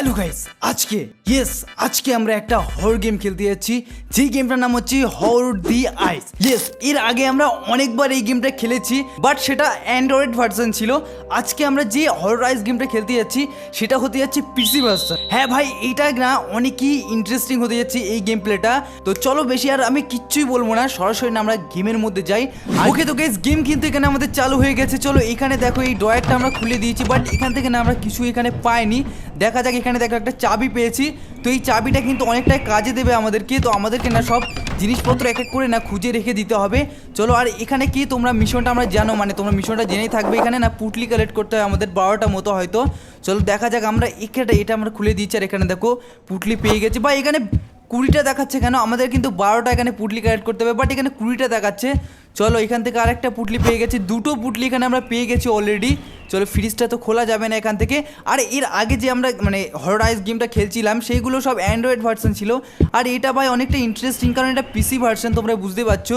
Hello guys আজকে yes আজকে আমরা একটা হর গেম খেলতে যাচ্ছি। যে গেমটার নাম হচ্ছে হর দি আইস ইয়েস এর আগে আমরা অনেকবার এই গেমটা খেলেছি বাট সেটা অ্যান্ড্রয়েড ভার্সন ছিল। আজকে আমরা যে হর আইস গেমটা খেলতে যাচ্ছি, সেটা হতে যাচ্ছে পিসি ভার্সন হ্যাঁ ভাই এইটা না অনেকই ইন্টারেস্টিং হতে যাচ্ছে এই গেম প্লেটা তো চলো বেশি আর আমি কিচ্ছুই বলব না, সরাসরি আমরা গেমের মধ্যে যাই। ওকে তো গেস গেম কিন্তু এখানে আমাদের চালু হয়ে গেছে। চলো, এখানে দেখো এই ডয়ারটা আমরা খুলে দিয়েছি বাট এখান থেকে না আমরা কিছু এখানে পাইনি। দেখা যাক এখানে দেখো একটা চাবি পেয়েছি। তো এই চাবিটা কিন্তু অনেকটাই কাজে দেবে আমাদেরকে। তো আমাদেরকে না সব জিনিসপত্র এক এক করে না খুঁজে রেখে দিতে হবে। চলো, আর এখানে কি তোমরা মিশনটা আমরা জানো? মানে তোমরা মিশনটা জেনেই থাকবে। এখানে না পুটলি কালেক্ট করতে হয় আমাদের বারোটা মতো হয়তো। চলো, দেখা যাক আমরা এখানে এটা আমরা খুলে দিচ্ছি আর এখানে দেখো পুটলি পেয়ে গেছি। বা এখানে কুড়িটা দেখাচ্ছে কেন? আমাদের কিন্তু বারোটা এখানে পুটলি কালেক্ট করতে হবে বাট এখানে কুড়িটা দেখাচ্ছে। চলো, এখান থেকে আরেকটা পুটলি পেয়ে গেছি। দুটো পুটলি এখানে আমরা পেয়ে গেছি অলরেডি চলো ফ্রিজটা তো খোলা যাবে না এখান থেকে। আর এর আগে যে আমরা মানে হরডাইজ গেমটা খেলছিলাম, সেইগুলো সব অ্যান্ড্রয়েড ভার্সন ছিল। আর এটা ভাই অনেকটা ইন্টারেস্টিং কারণ এটা পিসি ভার্সন তোমরা বুঝতে পারছ।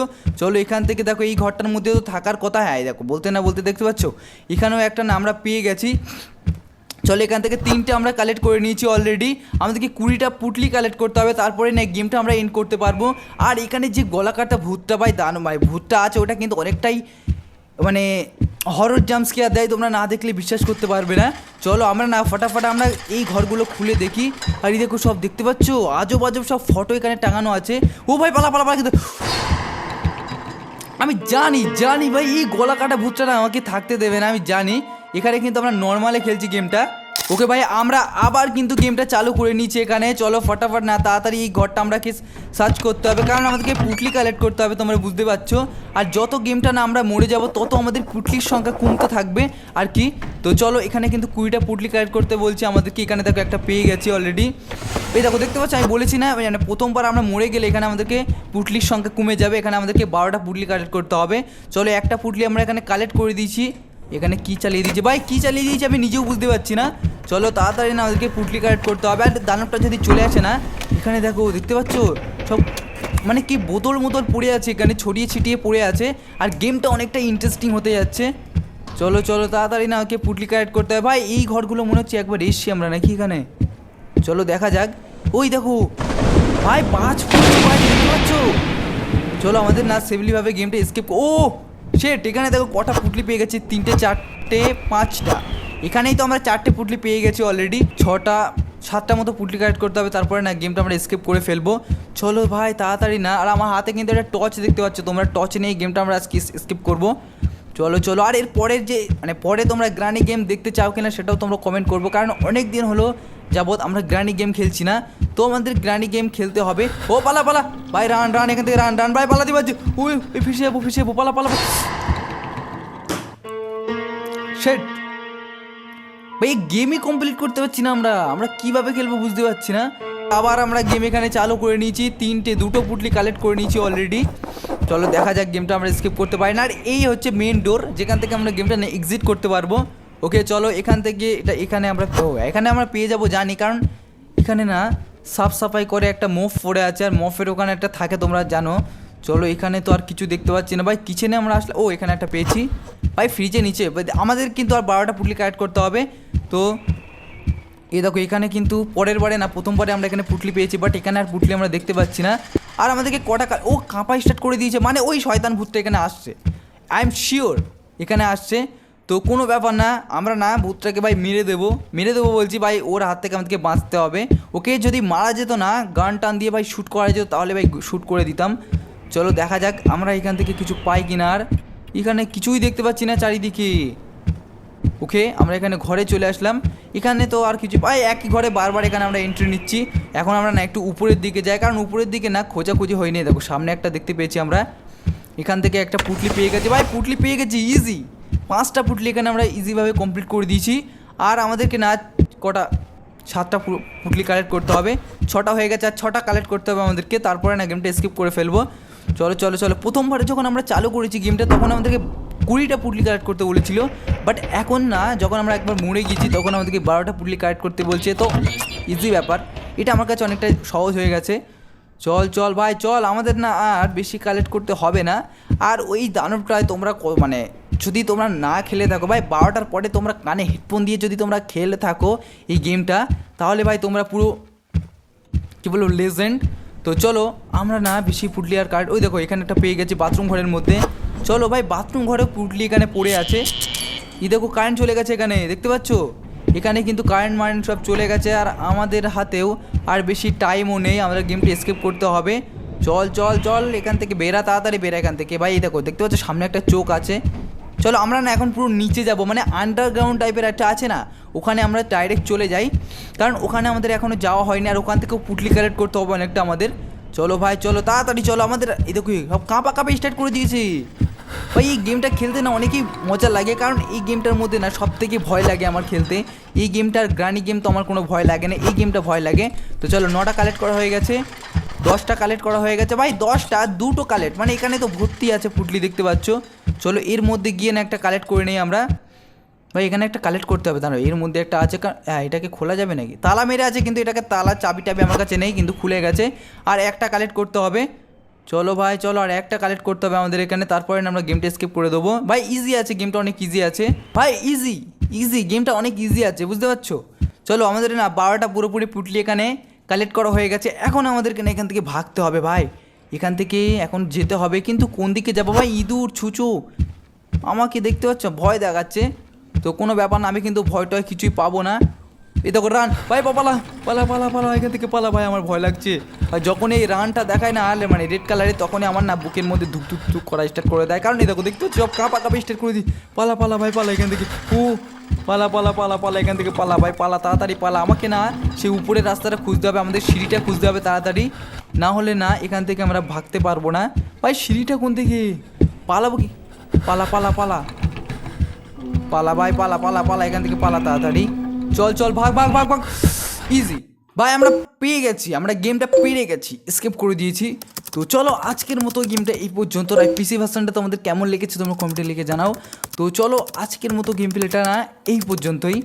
চলো, এখান থেকে দেখো, এই ঘরটার মধ্যে তো থাকার কথা। হ্যাঁ দেখো, বলতে না বলতে দেখতে পাচ্ছ? এখানেও একটা আমরা পেয়ে গেছি। চলো এখান থেকে তিনটে আমরা কালেক্ট করে নিয়েছি অলরেডি আমাদেরকে কুড়িটা পুটলি কালেক্ট করতে হবে, তারপরে না গেমটা আমরা এন্ড করতে পারব। আর এখানে যে গলাকাটা ভূতটা ভাই দান ভাই, ভূতটা আছে, ওটা কিন্তু অনেকটাই মানে হরর জাম্প স্কেয়ার দেয়, তোমরা না দেখলে বিশ্বাস করতে পারবে না। চলো আমরা না, ফটাফট আমরা এই ঘরগুলো খুলে দেখি। আর এই দেখো সব দেখতে পাচ্ছ? আজব আজব সব ফটো এখানে টাঙানো আছে। ও ভাই, পালা পালা পালা, কিন্তু আমি জানি জানি ভাই, এই গলা কাটা ভূতটা আমাকে থাকতে দেবে না, আমি জানি। এখানে কিন্তু আমরা নর্মালে খেলছি গেমটা ওকে ভাই, আমরা আবার কিন্তু গেমটা চালু করে নিচ্ছি এখানে। চলো ফটাফট না, তাড়াতাড়ি এই ঘরটা আমরা সার্চ করতে হবে? কারণ আমাদেরকে পুটলি কালেক্ট করতে হবে, তোমরা বুঝতে পারছ। আর যত গেমটা না আমরা মরে যাব, তত আমাদের পুটলির সংখ্যা কমতে থাকবে। আর কি? তো চলো, এখানে কিন্তু কুড়িটা পুটলি কালেক্ট করতে বলছি। আমাদেরকে এখানে দেখো একটা পেয়ে গেছি অলরেডি এই দেখো, দেখতে পাচ্ছ? আমি বলেছি না মানে প্রথমবার আমরা মরে গেলে এখানে আমাদেরকে পুটলির সংখ্যা কমে যাবে। এখানে আমাদেরকে বারোটা পুটলি কালেক্ট করতে হবে। চলো, একটা পুটলি আমরা এখানে কালেক্ট করে দিয়েছি। এখানে কি চালিয়ে দিয়েছে? ভাই, কি চালিয়ে দিয়েছে আমি নিজেও বুঝতে পারছি না। চলো তাড়াতাড়ি না, আমাদেরকে পুটলি কালেক্ট করতে হবে। আর দানবটা যদি চলে আসে না, এখানে দেখো, দেখতে পাচ্ছ? সব মানে কি বোতল মোতল পড়ে আছে এখানে, ছড়িয়ে ছিটিয়ে পড়ে আছে। আর গেমটা অনেকটা ইন্টারেস্টিং হতে যাচ্ছে। চলো চলো, তাড়াতাড়ি না ওকে পুটলি কালেক্ট করতে হবে। ভাই, এই ঘরগুলো মনে হচ্ছে একবার এসছি আমরা নাকি এখানে? চলো, দেখা যাক। ওই দেখো, ভাই, পাঁচ ফুট ভাই দেখতে পাচ্ছ? চলো, আমাদের না সেভলিভাবে গেমটা স্কেপ ও! শেট এখানে দেখো কটা পুটলি পেয়ে গেছি, তিনটে, চারটে, পাঁচটা। এখানেই তো আমরা চারটে পুটলি পেয়ে গেছি অলরেডি ছটা, সাতটা মতো পুটলি কালেক্ট করতে হবে, তারপরে না গেমটা আমরা স্কিপ করে ফেলব। চলো ভাই, তাড়াতাড়ি না। আর আমার হাতে কিন্তু একটা টর্চ দেখতে পাচ্ছ, তোমরা টর্চ নিয়ে গেমটা আমরা আজকে স্কিপ করব। চলো চলো। আর এর পরের যে মানে পরে তোমরা গ্রানি গেম দেখতে চাও কিনা সেটাও তোমরা কমেন্ট করব। কারণ অনেক দিন হলো যাবৎ আমরা গ্রানি গেম খেলছি না। তো আমাদের গ্রানি গেম খেলতে হবে। ও, পালা পালা। ভাই রান রান এখান থেকে রান রান ভাই, পালা দিবা ওই ফিসে যাব ফিসে যাব। পালা পালা শেট ভাই গেমই কমপ্লিট করতে পারছি না আমরা। আমরা কীভাবে খেলব বুঝতে পারছি না। আবার আমরা গেম এখানে চালু করে নিয়েছি। তিনটে, দুটো পুটলি কালেক্ট করে নিয়েছি অলরেডি চলো দেখা যাক গেমটা আমরা স্কিপ করতে পারি না। আর এই হচ্ছে মেন ডোর যেখান থেকে আমরা গেমটা এক্সিট করতে পারব। ওকে চলো এখান থেকে এটা এখানে আমরা এখানে আমরা পেয়ে যাব জানি, কারণ এখানে না সাফ সাফাই করে একটা মফ পড়ে আছে, আর মফের ওখানে একটা থাকে, তোমরা জানো। চলো এখানে তো আর কিছু দেখতে পাচ্ছি না। ভাই কিচেনে আমরা আসলে ও, এখানে একটা পেয়েছি। ভাই ফ্রিজে নিচে। আমাদের কিন্তু আর বারোটা পুটলি কালেক্ট করতে হবে। তো এই দেখো, এখানে কিন্তু পরের বারে না, প্রথমবারে আমরা এখানে পুটলি পেয়েছি বাট এখানে আর পুটলি আমরা দেখতে পাচ্ছি না। আর আমাদেরকে কটা ও কাঁপা স্টার্ট করে দিয়েছে মানে ওই শয়তান ভূতটা এখানে আসছে। আই এম শিওর এখানে আসছে। তো কোনো ব্যাপার না, আমরা না ভূতটাকে ভাই মেরে দেবো। মেরে দেবো বলছি ভাই, ওর হাত থেকে আমাদেরকে বাঁচতে হবে। ওকে যদি মারা যেত না, গান টান দিয়ে ভাই শ্যুট করা যেত, তাহলে ভাই শ্যুট করে দিতাম। চলো দেখা যাক, আমরা এখান থেকে কিছু পাই কিনা। আর এখানে কিছুই দেখতে পাচ্ছি না চারিদিকে। ওকে, আমরা এখানে ঘরে চলে আসলাম। এখানে তো আর কিছু ভাই একই ঘরে বারবার এখানে আমরা এন্ট্রি নিচ্ছি। এখন আমরা না একটু উপরের দিকে যাই, কারণ উপরের দিকে না খোঁজাখুঁজি হয়নি। দেখো, সামনে একটা দেখতে পেয়েছি আমরা। এখান থেকে একটা পুটলি পেয়ে গেছি। ভাই, পুটলি পেয়ে গেছি ইজি পাঁচটা পুটলি এখানে আমরা ইজিভাবে কমপ্লিট করে দিয়েছি। আর আমাদেরকে না কটা সাতটা পুটলি কালেক্ট করতে হবে। ছটা হয়ে গেছে, আর ছটা কালেক্ট করতে হবে আমাদেরকে। তারপরে না গেমটা স্কিপ করে ফেলব। চলো চলো চলো। প্রথমবারে যখন আমরা চালু করেছি গেমটা তখন আমাদেরকে কুড়িটা পুটলি কালেক্ট করতে বলেছিল বাট এখন না, যখন আমরা একবার মরে গেছি, তখন আমাদেরকে বারোটা পুটলি কালেক্ট করতে বলছে, তো ইজি ব্যাপার। এটা আমার কাছে অনেকটা সহজ হয়ে গেছে। চল চল ভাই, চল, আমাদের না আর বেশি কালেক্ট করতে হবে না। আর ওই দানবটায় তোমরা মানে যদি তোমরা না খেলে থাকো, ভাই, বারোটার পরে তোমরা কানে হেডফোন দিয়ে যদি তোমরা খেলে থাকো এই গেমটা তাহলে ভাই তোমরা পুরো, কী বলব লেজেন্ড তো চলো, আমরা না বেশি পুটলি আর কার্ড, ওই দেখো, এখানে একটা পেয়ে গেছি বাথরুম ঘরের মধ্যে। চলো ভাই বাথরুম ঘরে পুটলি এখানে পড়ে আছে। এই দেখো কারেন্ট চলে গেছে এখানে, দেখতে পাচ্ছ? এখানে কিন্তু কারেন্ট মারেন্ট সব চলে গেছে, আর আমাদের হাতেও আর বেশি টাইমও নেই, আমাদের গেমটি এসকেপ করতে হবে। চল চল চল, এখান থেকে বেরা তাড়াতাড়ি বেরা এখান থেকে। ভাই দেখো, দেখতে পাচ্ছ? সামনে একটা চোখ আছে। চলো, আমরা না এখন পুরো নিচে যাব মানে আন্ডারগ্রাউন্ড টাইপের একটা আছে না, ওখানে আমরা ডাইরেক্ট চলে যাই। কারণ ওখানে আমাদের এখনও যাওয়া হয়নি, আর ওখান থেকেও পুটলি কালেক্ট করতে হবে অনেকটা আমাদের। চলো ভাই, চলো, তাড়াতাড়ি চলো, আমাদের, এই দেখো, সব কাঁপা কাঁপা স্টার্ট করে দিয়েছি। ভাই, এই গেমটা খেলতে না অনেকই মজা লাগে, কারণ এই গেমটার মধ্যে না সব থেকে ভয় লাগে আমার খেলতে। এই গেমটার গ্রানি গেম তো আমার কোনো ভয় লাগে না, এই গেমটা ভয় লাগে। তো চলো, নটা কালেক্ট করা হয়ে গেছে। দশটা কালেক্ট করা হয়ে গেছে। ভাই, দশটা, দুটো কালেক্ট মানে এখানে তো ভর্তি আছে পুটলি, দেখতে পাচ্ছ। চলো, এর মধ্যে গিয়ে না একটা কালেক্ট করে নিই আমরা। ভাই, এখানে একটা কালেক্ট করতে হবে, দাঁড়াও, এর মধ্যে একটা আছে হ্যাঁ এটাকে খোলা যাবে নাকি? তালা মেরে আছে, কিন্তু এটাকে তালা চাবি টাবি আমার কাছে নেই, কিন্তু খুলে গেছে। আর একটা কালেক্ট করতে হবে। চলো ভাই, চলো, আর একটা কালেক্ট করতে হবে আমাদের এখানে, তারপরে আমরা গেমটা স্কিপ করে দেবো। ভাই ইজি আছে গেমটা অনেক ইজি আছে। ভাই ইজি ইজি গেমটা অনেক ইজি আছে, বুঝতে পারছ? চলো, আমাদের না বারোটা পুরোপুরি পুটলি এখানে কালেক্ট করা হয়ে গেছে। এখন আমাদেরকে না এখান থেকে ভাগতে হবে ভাই। এখান থেকে এখন যেতে হবে, কিন্তু কোন দিকে যাব ভাই? ইঁদুর, ছুচু। আমাকে দেখতে পাচ্ছ, ভয় দেখাচ্ছে। তো কোনো ব্যাপার না, আমি কিন্তু ভয় টয় কিছুই পাবো না। এই দেখো রান ভাই পালা পালা পালা পালা এখান থেকে পালা ভাই আমার ভয় লাগছে আর যখন এই রানটা দেখায় না আলে মানে রেড কালারে তখনই আমার না বুকের মধ্যে ধুক ধুক ধুক করা স্টার্ট করে দেয় কারণ এই দেখো দেখতে সব কাঁপা কাঁপা স্টার্ট করে দিই পালা পালা ভাই পালা এখান থেকে ও পালা পালা পালা পালা এখান থেকে পালা ভাই পালা তাড়াতাড়ি পালা আমাকে না সেই উপরের রাস্তাটা খুঁজতে হবে আমাদের সিঁড়িটা খুঁজতে হবে তাড়াতাড়ি না হলে না এখান থেকে আমরা ভাগতে পারব না ভাই সিঁড়িটা কোন থেকে পালাবো কি পালা পালা পালা পালা ভাই পালা পালা পালা এখান থেকে পালা তাড়াতাড়ি চল চল, ভাগ ভাগ ভাগ ভাগ। ইজি ভাই, আমরা পেয়ে গেছি। আমরা গেমটা পেরে গেছি। স্কেপ করে দিয়েছি। তো চলো, আজকের মতো গেমটা এই পর্যন্ত। আর পিসি ভার্সনটা তোমাদের কেমন লেগেছে তোমরা কমেন্টে লিখে জানাও। তো চলো, আজকের মতো গেম প্লেটা না, এই পর্যন্তই।